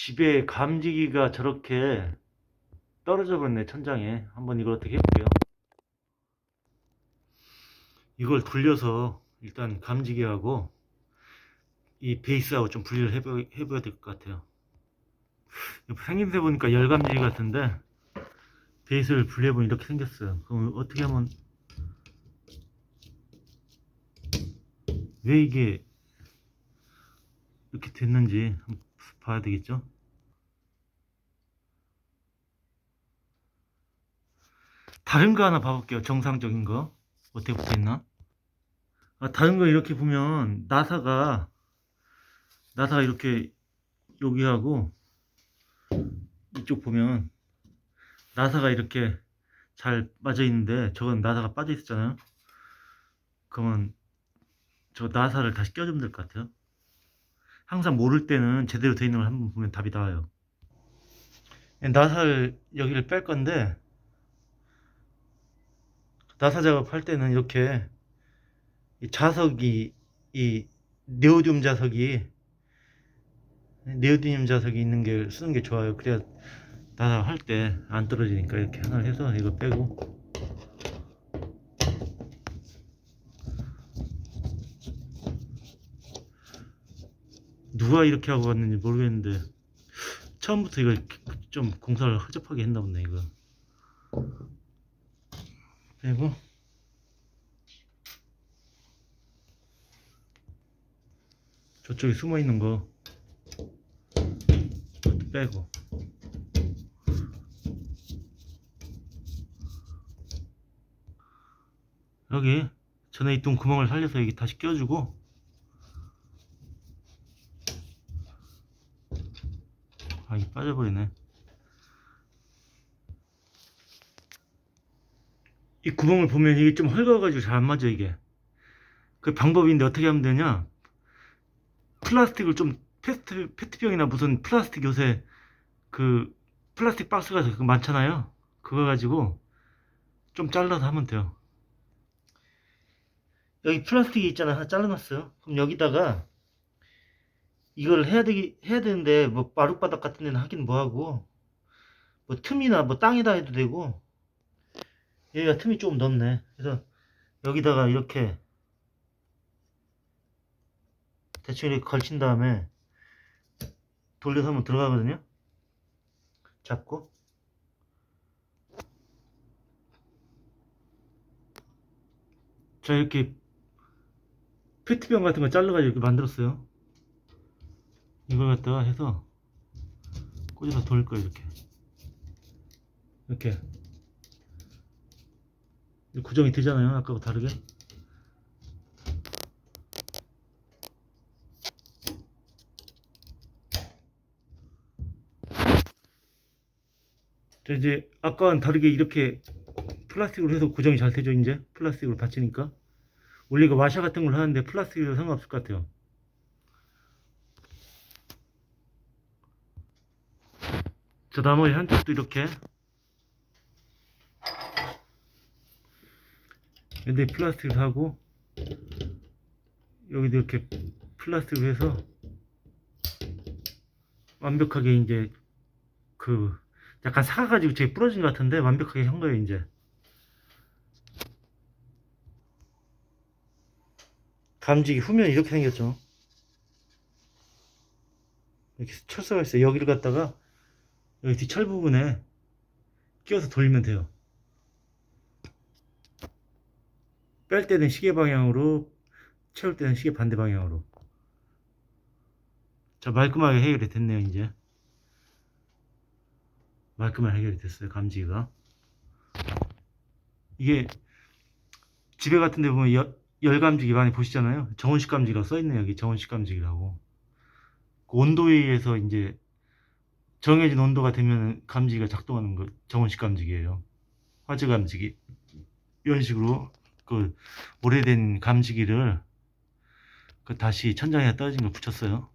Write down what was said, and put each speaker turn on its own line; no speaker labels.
집에 감지기가 저렇게 떨어져 버렸네 천장에. 한번 이걸 어떻게 해볼게요. 이걸 돌려서 일단 감지기하고 이 베이스하고 좀 분리를 해보, 해봐야 될 것 같아요. 생김새 보니까 열감지기 같은데 베이스를 분리해보면 이렇게 생겼어요. 그럼 어떻게 하면 왜 이게 이렇게 됐는지 봐야 되겠죠? 다른 거 하나 봐볼게요. 정상적인 거. 어떻게 붙어있나? 아, 다른 거 이렇게 보면, 나사가, 나사가 이렇게, 여기하고, 이쪽 보면, 나사가 이렇게 잘 맞아 있는데, 저건 나사가 빠져 있었잖아요? 그러면, 저 나사를 다시 껴주면 될 것 같아요. 항상 모를 때는 제대로 돼 있는 걸 한번 보면 답이 나와요. 나사를 여기를 뺄 건데 나사 작업할 때는 이렇게 이 자석이 이 네오디움 자석이 네오디움 자석이 있는 게 쓰는 게 좋아요. 그래야 나사 할 때 안 떨어지니까 이렇게 하나 해서 이거 빼고 누가 이렇게 하고 왔는지 모르겠는데 처음부터 이걸 좀 공사를 허접하게 했나 보네 이거. 그리고 저쪽에 숨어 있는 거 빼고. 여기 전에 있던 구멍을 살려서 여기 다시 껴주고 아, 이게 빠져버리네. 이 구멍을 보면 이게 좀 헐거워가지고 잘 안 맞아, 이게. 그 방법인데 어떻게 하면 되냐? 플라스틱을 좀, 페트, 페트병이나 무슨 플라스틱 요새 그 플라스틱 박스가 그거 많잖아요? 그거 가지고 좀 잘라서 하면 돼요. 여기 플라스틱이 있잖아. 하나 잘라놨어요. 그럼 여기다가 이걸 해야 되기 해야 되는데 뭐 마룻바닥 같은 데는 하긴 뭐하고 뭐 틈이나 뭐 땅에다 해도 되고 여기가 틈이 조금 넓네. 그래서 여기다가 이렇게 대충 이렇게 걸친 다음에 돌려서 한번 들어가거든요. 잡고. 자 이렇게 페트병 같은 거 잘라가지고 이렇게 만들었어요 이걸 갖다가 해서 꽂아서 돌릴 거예요 이렇게. 이렇게. 구정이 되잖아요 아까하고 다르게. 자 이제 아까와는 다르게 이렇게 플라스틱으로 해서 고정이 잘 되죠 이제? 플라스틱으로 받치니까. 원래 이거 와샤 같은 걸 하는데 플라스틱이라서 상관없을 것 같아요 저 나머지 한쪽도 이렇게. 근데 플라스틱을 하고 여기도 이렇게 플라스틱을 해서 완벽하게 이제 그 약간 사가가지고 제 부러진 것 같은데 완벽하게 한 거예요 이제. 감지기 후면 이렇게 생겼죠. 이렇게 철사가 있어요. 여기를 갖다가 여기 뒷철 부분에 끼워서 돌리면 돼요. 뺄 때는 시계 방향으로, 채울 때는 시계 반대 방향으로. 자, 말끔하게 해결이 됐네요, 이제. 말끔하게 해결이 됐어요, 감지가. 이게, 집에 같은 데 보면 열, 열감지기 많이 보시잖아요. 정원식 감지기라고 써있네요, 여기 정원식 감지기라고. 그 온도에 의해서 이제 정해진 온도가 되면 감지기가 작동하는 거 정원식 감지기예요. 화재 감지기 이런 식으로 그 오래된 감지기를 그 다시 천장에 떨어진 걸 붙였어요.